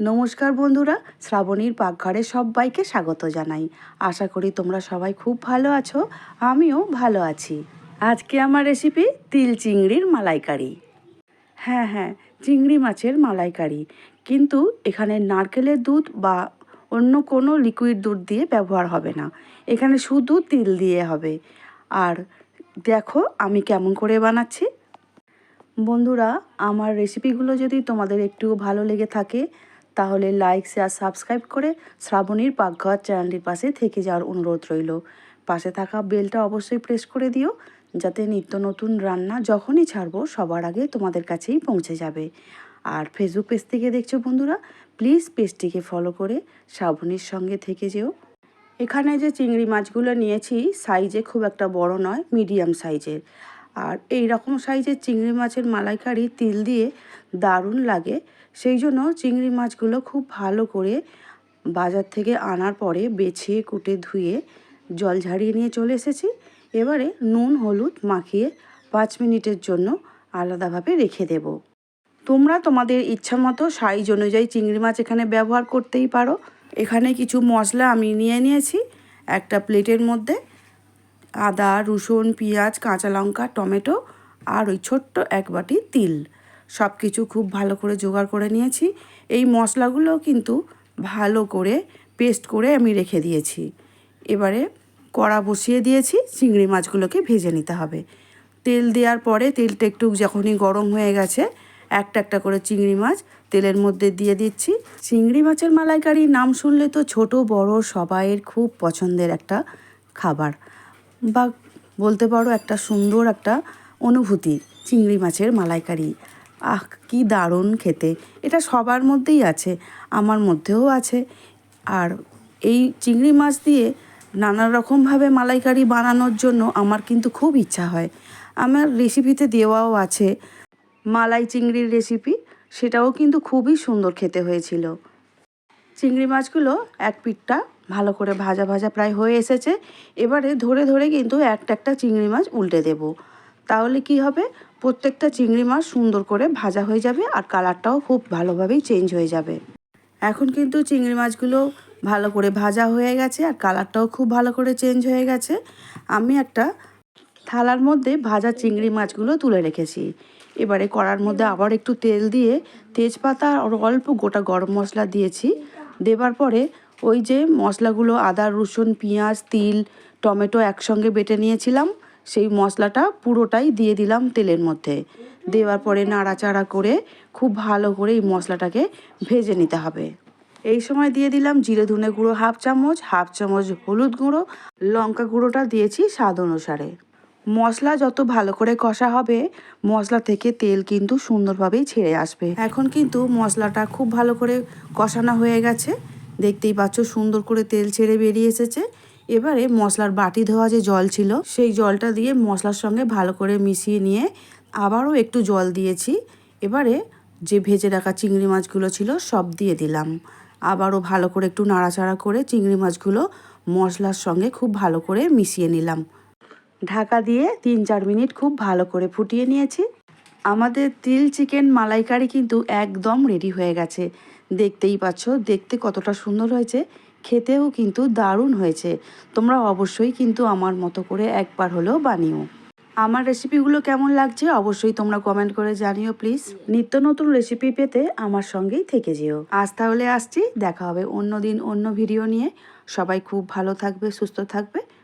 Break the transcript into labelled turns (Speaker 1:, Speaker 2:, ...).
Speaker 1: নমস্কার বন্ধুরা, শ্রাবণীর পাকঘরে সবাইকে স্বাগত জানাই। আশা করি তোমরা সবাই খুব ভালো আছো, আমিও ভালো আছি। আজকে আমার রেসিপি তিল চিংড়ির মালাইকারি। হ্যাঁ হ্যাঁ চিংড়ি মাছের মালাইকারি। কিন্তু এখানে নারকেলের দুধ বা অন্য কোনো লিকুইড দুধ দিয়ে ব্যবহার হবে না। এখানে শুধু তিল দিয়ে হবে। আর দেখো আমি কেমন করে বানাচ্ছি। বন্ধুরা, আমার রেসিপিগুলো যদি তোমাদের একটু ভালো লেগে থাকে তাহলে লাইক শেয়ার সাবস্ক্রাইব করে শ্রাবণীর পাকঘর চ্যানেলটির পাশে থেকে যাওয়ার অনুরোধ রইল। পাশে থাকা বেলটা অবশ্যই প্রেস করে দিও, যাতে নিত্য নতুন রান্না যখনই ছাড়বো সবার আগে তোমাদের কাছেই পৌঁছে যাবে। আর ফেসবুক পেজ থেকে দেখছ বন্ধুরা প্লিজ পেজটিকে ফলো করে শ্রাবণীর সঙ্গে থেকে যেও। এখানে যে চিংড়ি মাছগুলো নিয়েছি সাইজে খুব একটা বড় নয় মিডিয়াম সাইজের আর এই রকম সাইজের চিংড়ি মাছের মালাইকারি তিল দিয়ে দারুণ লাগে। সেই জন্য চিংড়ি মাছগুলো খুব ভালো করে বাজার থেকে আনার পরে বেছে, কুটে, ধুয়ে জল ঝাড়িয়ে নিয়ে চলে এসেছি। এবারে নুন, হলুদ মাখিয়ে পাঁচ মিনিটের জন্য আলাদাভাবে রেখে দেব। তোমরা তোমাদের ইচ্ছা মতো সাইজ অনুযায়ী চিংড়ি মাছ এখানে ব্যবহার করতেই পারো। এখানে কিছু মশলা আমি নিয়ে নিয়েছি, একটা প্লেটের মধ্যে। আদা, রসুন, পেঁয়াজ, কাঁচা লঙ্কা, টমেটো আর ওই ছোট্ট এক বাটি তিল। সব কিছু খুব ভালো করে জোগাড় করে নিয়েছি। এই মশলাগুলো কিন্তু ভালো করে পেস্ট করে আমি রেখে দিয়েছি। এবারে কড়া বসিয়ে দিয়েছি, চিংড়ি মাছগুলোকে ভেজে নিতে হবে। তেল দেওয়ার পরে তেলটা একটু যখনই গরম হয়ে গেছে, একটা একটা করে চিংড়ি মাছ তেলের মধ্যে দিয়ে দিচ্ছি। চিংড়ি মাছের মালাইকারি নাম শুনলে তো ছোট, বড়, সবাইয়ের খুব পছন্দের একটা খাবার। বা বলতে পারো একটা সুন্দর একটা অনুভূতি, চিংড়ি মাছের মালাইকারি। আহ, কি দারুণ খেতে। এটা সবার মধ্যেই আছে, আমার মধ্যেও আছে। আর এই চিংড়ি মাছ দিয়ে নানা রকমভাবে মালাইকারি বানানোর জন্য আমার কিন্তু খুব ইচ্ছা হয়। আমার রেসিপিতে দেওয়াও আছে মালাই চিংড়ির রেসিপি, সেটাও কিন্তু খুবই সুন্দর খেতে হয়েছিল। চিংড়ি মাছগুলো এক পিঠটা ভালো করে ভাজা ভাজা প্রায় হয়ে এসেছে। এবারে ধরে ধরে কিন্তু একটা একটা চিংড়ি মাছ উল্টে দেব। তাহলে কি হবে? প্রত্যেকটা চিংড়ি মাছ সুন্দর করে ভাজা হয়ে যাবে আর কালারটাও খুব ভালোভাবেই চেঞ্জ হয়ে যাবে। এখন কিন্তু চিংড়ি মাছগুলো ভালো করে ভাজা হয়ে গেছে আর কালারটাও খুব ভালো করে চেঞ্জ হয়ে গেছে। আমি একটা থালার মধ্যে ভাজা চিংড়ি মাছগুলো তুলে রেখেছি। এবারে কড়ার মধ্যে আবার একটু তেল দিয়ে তেজপাতা আর অল্প গোটা গরম মশলা দিয়েছি। দেবার পরে ওই যে মশলাগুলো, আদা, রসুন, পেঁয়াজ, তিল, টমেটো একসঙ্গে বেটে নিয়েছিলাম। সেই মশলাটা পুরোটাই দিয়ে দিলাম তেলের মধ্যে। দেওয়ার পরে নাড়াচাড়া করে খুব ভালো করে এই মশলাটাকে ভেজে নিতে হবে। এই সময় দিয়ে দিলাম জিরে ধনে গুঁড়ো হাফ চামচ হাফ চামচ হলুদ গুঁড়ো, লঙ্কা গুঁড়োটা দিয়েছি স্বাদ অনুসারে। মশলা যত ভালো করে কষা হবে, মশলা থেকে তেল কিন্তু সুন্দরভাবেই ছেড়ে আসবে। এখন কিন্তু মশলাটা খুব ভালো করে কষানো হয়ে গেছে। দেখতেই পাচ্ছ সুন্দর করে তেল ছেড়ে বেরিয়ে এসেছে। এবারে মশলার বাটি ধোয়া যে জল ছিল, সেই জলটা দিয়ে মশলার সঙ্গে ভালো করে মিশিয়ে নিয়ে আবারও একটু জল দিয়েছি। এবারে যে ভেজে রাখা চিংড়ি মাছগুলো ছিল, সব দিয়ে দিলাম। আবারও ভালো করে একটু নাড়াচাড়া করে চিংড়ি মাছগুলো মশলার সঙ্গে খুব ভালো করে মিশিয়ে নিলাম। ঢাকা দিয়ে তিন চার মিনিট খুব ভালো করে ফুটিয়ে নিয়েছি। আমাদের তিল চিকেন মালাইকারি কিন্তু একদম রেডি হয়ে গেছে। দেখতেই পাচ্ছ, দেখতে কতটা সুন্দর হয়েছে, খেতেও কিন্তু দারুণ হয়েছে। তোমরা অবশ্যই কিন্তু আমার মতো করে একবার হলেও বানিও। আমার রেসিপিগুলো কেমন লাগছে অবশ্যই তোমরা কমেন্ট করে জানিও প্লিজ। নিত্য নতুন রেসিপি পেতে আমার সঙ্গেই থেকে যেও। আজ তাহলে আসছি, দেখা হবে অন্য দিন অন্য ভিডিও নিয়ে। সবাই খুব ভালো থাকবে, সুস্থ থাকবে।